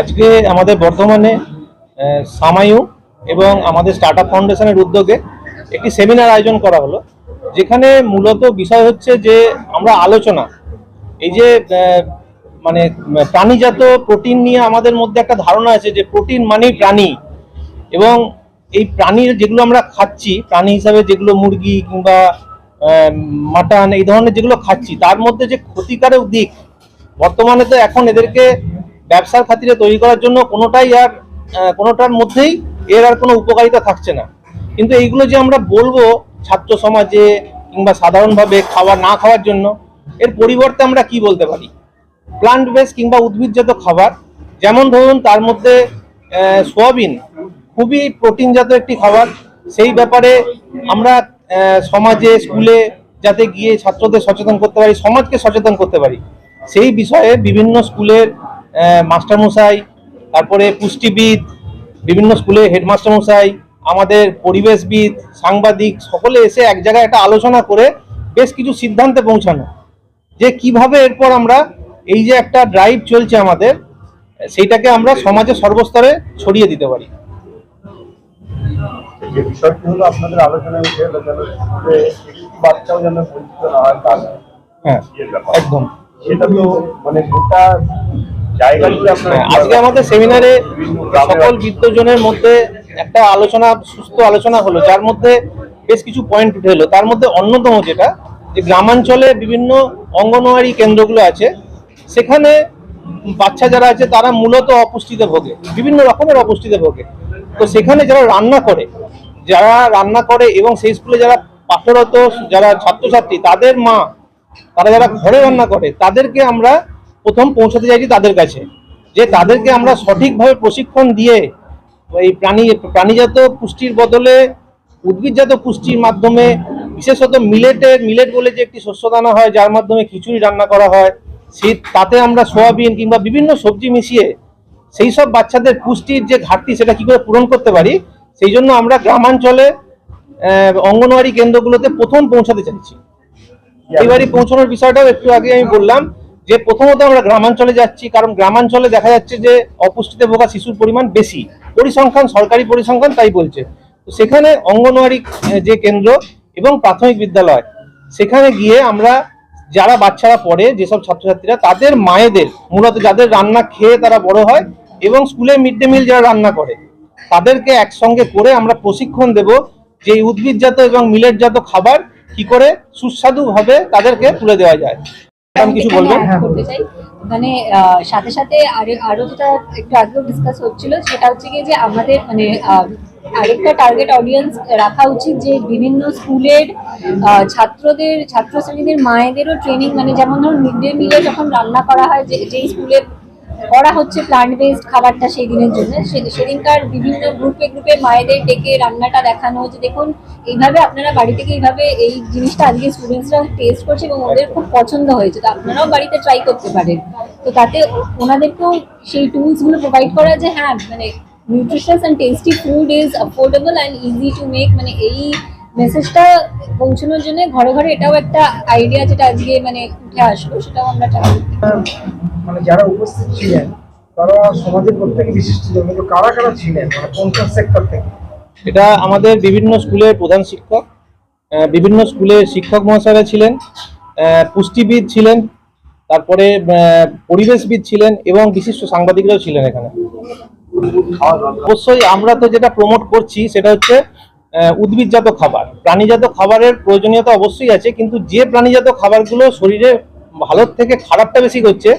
আজকে আমাদের বর্ধমানে আহ, সামায়ু এবং আমাদের স্টার্ট আপ ফাউন্ডেশনের উদ্যোগে একটি সেমিনার আয়োজন করা হলো যেখানে মূলত বিষয় হচ্ছে যে আমরা আলোচনা এই যে মানে প্রাণীজাত প্রোটিন নিয়ে আমাদের মধ্যে একটা ধারণা আছে যে প্রোটিন মানেই প্রাণী এবং এই প্রাণীর যেগুলো আমরা খাচ্ছি প্রাণী হিসাবে যেগুলো মুরগি কিংবা মাটন, এই ধরনের যেগুলো খাচ্ছি, তার মধ্যে যে ক্ষতিকারক দিক, বর্তমানে তো এখন এদেরকে ব্যবসার খাতিরে তৈরি করার জন্য কোনোটাই আর কোনোটার মধ্যেই এর আর কোনো উপকারিতা থাকছে না। কিন্তু এইগুলো যে আমরা বলব ছাত্র সমাজে কিংবা সাধারণভাবে খাওয়া, না খাওয়ার জন্য, এর পরিবর্তে আমরা কি বলতে পারি? প্লান্ট বেস কিংবা উদ্ভিদজাত খাবার, যেমন ধরুন তার মধ্যে সোয়াবিন, খুবই প্রোটিনজাত একটি খাবার, সেই ব্যাপারে আমরা সমাজে, স্কুলে যাতে গিয়ে ছাত্রদের সচেতন করতে পারি, সমাজকে সচেতন করতে পারি। সেই বিষয়ে বিভিন্ন স্কুলের মাস্টারমশাই, তারপরে পুষ্টিবিদ, বিভিন্ন স্কুলে হেডমাস্টার মশাই আমাদের পরিবেশবিদ, সাংবাদিক, সকলে এসে এক জায়গায় একটা আলোচনা করে বেশ কিছু সিদ্ধান্তে পৌঁছানো। যে কীভাবে এরপর আমরা এই যে একটা ড্রাইভ চলছে আমাদের, সেইটাকে আমরা সমাজে সর্বস্তরে ছড়িয়ে দিতে পারি। যে বিষয়টি হলো আপনাদের আলোচনায় উঠে এলো যেন একটু বাচ্চাও যেন বঞ্চিত না হয় তার হ্যাঁ একদম। সেটা তো মানে গোটা হ্যাঁ, আজকে আমাদের সেমিনারে সকল বিদ্যজনের মধ্যে একটা আলোচনা সুস্থ আলোচনা হলো যার মধ্যে বেশ কিছু পয়েন্ট উঠে এলো। তার মধ্যে অন্যতম যেটা যে গ্রামাঞ্চলে বিভিন্ন অঙ্গনওয়াড়ি কেন্দ্রগুলো আছে সেখানে বাচ্চা যারা আছে তারা মূলত অপুষ্টিতে ভোগে বিভিন্ন রকমের অপুষ্টিতে ভোগে। তো সেখানে যারা রান্না করে যারা রান্না করে এবং সেই স্কুলে যারা পাঠরত, যারা ছাত্রছাত্রী, তাদের মা, তারা যারা ঘরে রান্না করে, তাদেরকে আমরা প্রথম পৌঁছাতে চাইছি তাদের কাছে। যে তাদেরকে আমরা সঠিকভাবে প্রশিক্ষণ দিয়ে এই প্রাণী, প্রাণীজাত পুষ্টির বদলে উদ্ভিদজাত পুষ্টির মাধ্যমে, বিশেষত মিলেটের, মিলেট বলে যে একটি শস্য দানা হয়, যার মাধ্যমে খিচুড়ি রান্না করা হয় সেই তাতে আমরা সোয়াবিন কিংবা বিভিন্ন সবজি মিশিয়ে, সেই সব বাচ্চাদের পুষ্টির যে ঘাটতি, সেটা কি করে পূরণ করতে পারি সেই জন্য আমরা গ্রামাঞ্চলে অঙ্গনওয়াড়ি কেন্দ্রগুলোতে প্রথম পৌঁছাতে চাইছি। এইবারই পৌঁছানোর বিষয়টাও একটু আগে আমি বললাম যে প্রথমত আমরা গ্রামাঞ্চলে যাচ্ছি, কারণ গ্রামাঞ্চলে দেখা যাচ্ছে যে অপুষ্টিতে ভোগা শিশুর পরিমাণ বেশি। পরিসংখ্যান, সরকারি পরিসংখ্যান তাই বলছে। তো সেখানে অঙ্গনওয়াড়ি যে কেন্দ্র এবং প্রাথমিক বিদ্যালয়, সেখানে গিয়ে আমরা যারা বাচ্চারা পড়ে, যেসব ছাত্রছাত্রীরা, তাদের মায়েদের, মূলত যাদের রান্না খেয়ে তারা বড় হয় এবং স্কুলে মিড ডে মিল যারা রান্না করে তাদেরকে একসঙ্গে করে আমরা প্রশিক্ষণ দেব যে উদ্ভিদজাত এবং মিলেটজাত খাবার কি করে সুস্বাদু ভাবে তাদেরকে তুলে দেওয়া যায়। কিছু বলবেন? মানে সাথে সাথে আরে যেটা একটু আগেও ডিসকাস হচ্ছিল সেটা হচ্ছে কি যে আমাদের মানে আরেকটা টার্গেট অডিয়েন্স রাখা উচিত যে বিভিন্ন স্কুলের ছাত্রদের ছাত্রশ্রেণীদের মায়েদেরও ট্রেনিং মানে যেমন ধরুন মিড ডে মিলে যখন রান্না করা হয় যে যেই স্কুলে করা হচ্ছে প্লান্ট বেসড খাবারটা সেই দিনের জন্য। সেদিনকার বিভিন্ন গ্রুপে গ্রুপে মায়েদের ডেকে রান্নাটা দেখানো যে দেখুন, এইভাবে আপনারা বাড়ি থেকে এইভাবে এই জিনিসটা আজকে স্টুডেন্টসরা টেস্ট করছে এবং ওদের খুব পছন্দ হয়েছে। তো আপনারাও বাড়িতে ট্রাই করতে পারেন। তো তাতে ওনাদেরকেও সেই টুলসগুলো প্রোভাইড করা যে হ্যাঁ মানে nutritious and tasty food is affordable and easy to make মানে এই মেসেজটা পৌঁছানোর জন্য ঘরে ঘরে এটাও একটা আইডিয়া যেটা আজকে মানে উঠে আসলো সেটাও আমরা মানে যারা উপস্থিত ছিলেন তারা সমাজের প্রত্যেকে বিশিষ্ট কিন্তু কারা কারা ছিলেন? মানে কোন কোন সেক্টর থেকে? এটা আমাদের বিভিন্ন স্কুলের প্রধান শিক্ষক বিভিন্ন স্কুলের শিক্ষক মহাশয়রা ছিলেন পুষ্টিবিদ ছিলেন তারপরে পরিবেশবিদ ছিলেন এবং বিশিষ্ট সাংবাদিকরাও ছিলেন এখানে। অবশ্যই আমরা তো যেটা প্রমোট করছি সেটা হচ্ছে উদ্ভিদজাত খাবার। প্রাণীজাত খাবারের প্রয়োজনীয়তা অবশ্যই আছে, কিন্তু যে প্রাণীজাত খাবারগুলো শরীরে ভালোর থেকে খারাপটা বেশি করছে,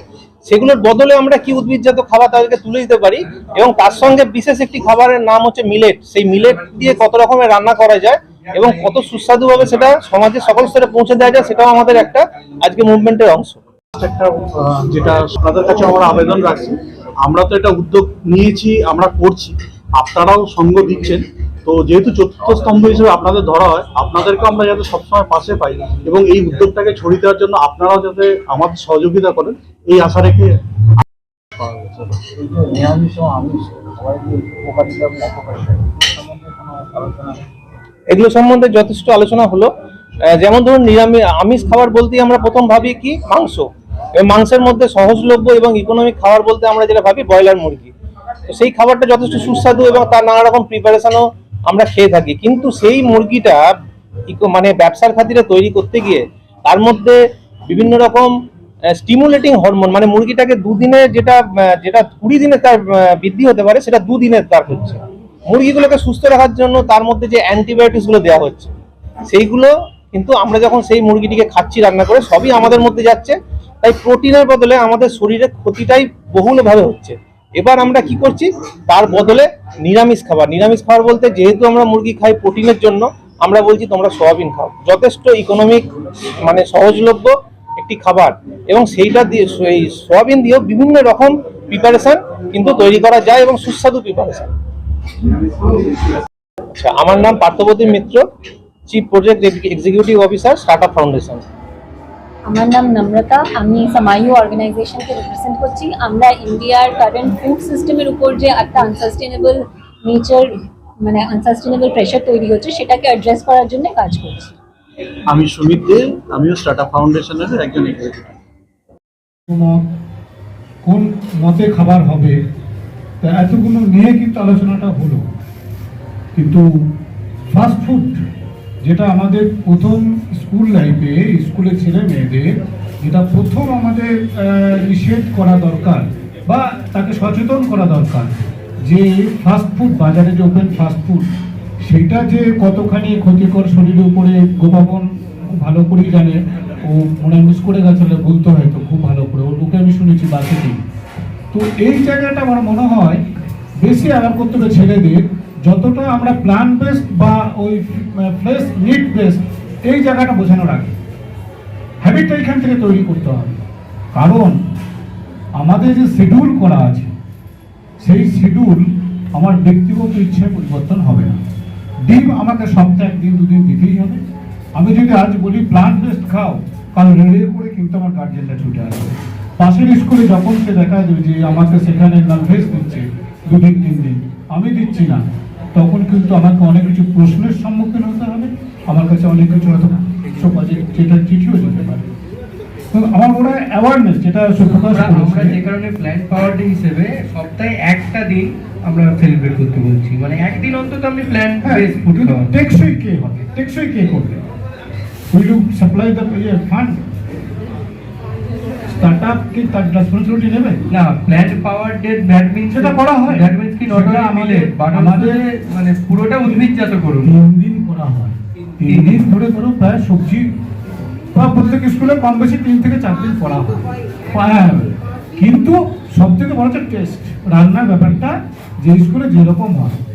সেগুলোর বদলে আমরা কি উদ্ভিদজাত খাবার তাদেরকে তুলে দিতে পারি? এবং তার সঙ্গে বিশেষ একটি খাবারের নাম হচ্ছে মিলেট। সেই মিলেট দিয়ে কত রকমের রান্না করা যায় এবং কত সুস্বাদুভাবে সেটা সমাজের সকল স্তরে পৌঁছে দেওয়া যায়, সেটাও আমাদের একটা আজকে মুভমেন্টের অংশ। একটা যেটা কাছে আমরা আবেদন রাখছি, আমরা তো এটা উদ্যোগ নিয়েছি, আমরা করছি। আপনারাও সঙ্গ দিচ্ছেন। তো যেহেতু চতুর্থ স্তম্ভ হিসেবে আপনাদের ধরা হয় আপনাদেরকে আমরা যাতে সবসময় পাশে পাই এবং এই উদ্যোগটাকে ছড়িয়ে দেওয়ার জন্য আপনারাও যাতে আমাদের সহযোগিতা করেন, এই আশা রেখে এগুলো সম্বন্ধে যথেষ্ট আলোচনা হলো। যেমন ধরুন নিরামিষ, আমিষ খাবার বলতেই আমরা প্রথম ভাবি কি? মাংস। মাংসের মধ্যে সহজলভ্য এবং ইকোনমিক খাবার বলতে আমরা যেটা ভাবি, ব্রয়লার মুরগি। তো সেই খাবারটা যথেষ্ট সুস্বাদু এবং তার নানা রকম প্রিপারেশনও আমরা খেয়ে থাকি। কিন্তু সেই মুরগিটা মানে ব্যবসার খাতিরে তৈরি করতে গিয়ে তার মধ্যে বিভিন্ন রকম স্টিমুলেটিং হরমোন মানে মুরগিটাকে দুদিনে যেটা যেটা কুড়ি দিনে তার বৃদ্ধি হতে পারে সেটা দুদিনে তার হচ্ছে। মুরগিগুলোকে সুস্থ রাখার জন্য তার মধ্যে যে অ্যান্টিবায়োটিক্সগুলো দেওয়া হচ্ছে, সেইগুলো কিন্তু আমরা যখন সেই মুরগিটিকে খাচ্ছি, রান্না করে, সবই আমাদের মধ্যে যাচ্ছে। তাই প্রোটিনের বদলে আমাদের শরীরে ক্ষতিটাই বহুলভাবে হচ্ছে। এবার আমরা কি করছি? তার বদলে নিরামিষ খাবার। নিরামিষ খাবার বলতে যেহেতু আমরা মুরগি খাই প্রোটিনের জন্য, আমরা বলছি তোমরা সোয়াবিন খাও। যথেষ্ট ইকোনমিক মানে সহজলভ্য একটি খাবার। এবং সেইটা দিয়ে এই সোয়াবিন দিয়েও বিভিন্ন রকম প্রিপারেশন কিন্তু তৈরি করা যায় এবং সুস্বাদু প্রিপারেশন আচ্ছা আমার নাম Parthabati Mitra chief project executive officer startup foundation আমার নাম নম্রতা আমি সামায়ু অর্গানাইজেশনকে রিপ্রেজেন্ট করছি। আমরা ইন্ডিয়ার কারেন্ট ফুড সিস্টেমের উপর যে একটা আনসাস্টেনেবল নেচার মানে আনসাস্টেনেবল প্রেশার তৈরি হচ্ছে সেটাকে অ্যাড্রেস করার জন্য কাজ করছি। আমি সুমিত দে আমিও স্টার্টআপ ফাউন্ডেশনের একজন কোন মতে খাবার হবে তা এতগুলো নিয়ে কিন্তু আলোচনাটা হলো। কিন্তু ফাস্ট ফুড যেটা আমাদের প্রথম স্কুল লাইফে স্কুলের ছেলে মেয়েদের, যেটা প্রথম আমাদের নিষেধ করা দরকার বা তাকে সচেতন করা দরকার যে ফাস্ট ফুড বাজারে যে ওপেন ফাস্ট ফুড সেটা যে কতখানি ক্ষতিকর শরীরের উপরে গোপাবন ভালো করেই জানে। ও মনে মিস করে গেছে বলে বলতে হয়তো, খুব ভালো করে। ওর মুখে আমি শুনেছি বাসে তো এই জায়গাটা আমার মনে হয়, বেশি আলাপ করতে হবে ছেলেদের যতটা আমরা প্ল্যান বেসড বা ওই ফ্রেশ নিট বেসড এই জায়গাটা বোঝানোর আগে হ্যাবিটটা এখান থেকে তৈরি করতে হবে। কারণ আমাদের যে শিডিউল করা আছে, সেই শিডিউল আমার ব্যক্তিগত ইচ্ছায় পরিবর্তন হবে না। ডিম আমাকে সপ্তাহে একদিন, দুদিন দিতেই হবে। আমি যদি আজ বলি প্লান্ট বেসড খাও, কাল রেডিও করে কিন্তু আমার গার্জেনটা ছুটে আসবে। পাশের স্কুলে যখন সে দেখা যাবে যে আমাকে সেখানে নন ভেজ দিচ্ছে, দুদিন, তিন দিন, আমি দিচ্ছি না। তখন কিন্তু আমাকে অনেক কিছু প্রশ্নের সম্মুখীন হতে হবে। আমার কাছে অনেক কিছু হয়তো যেটা চিঠিও যেতে পারে। আমার মনে হয় অ্যাওয়ারনেস যেটা সুপ্রকাশ আমরা যে কারণে প্ল্যান পাওয়ার ডে হিসেবে সপ্তাহে একটা দিন আমরা সেলিব্রেট করতে বলছি। মানে একদিন অন্তত আপনি প্ল্যান বেস ফুড টেকসই কে হবে? টেকসই কে করবে? উইল সাপ্লাই দ্য ইয়ে ফান্ড স্টার্টআপ কি তার রেসপন্সিবিলিটি নেবে? না plan power day that means সেটা করা হয়। দ্যাট মিন্স কি নট আমাদের- বাট আমাদের- মানে পুরোটা উদ্ভিদজাত করুন। তিন দিন করা হয়। তিন দিন। ধরে ধরো প্রায় সবজি বা প্রত্যেক স্কুলে কম বেশি তিন থেকে চার দিন করা হয়। হ্যাঁ, কিন্তু সব থেকে বড় হচ্ছে টেস্ট রান্নার ব্যাপারটা যে স্কুলে যেরকম হয়।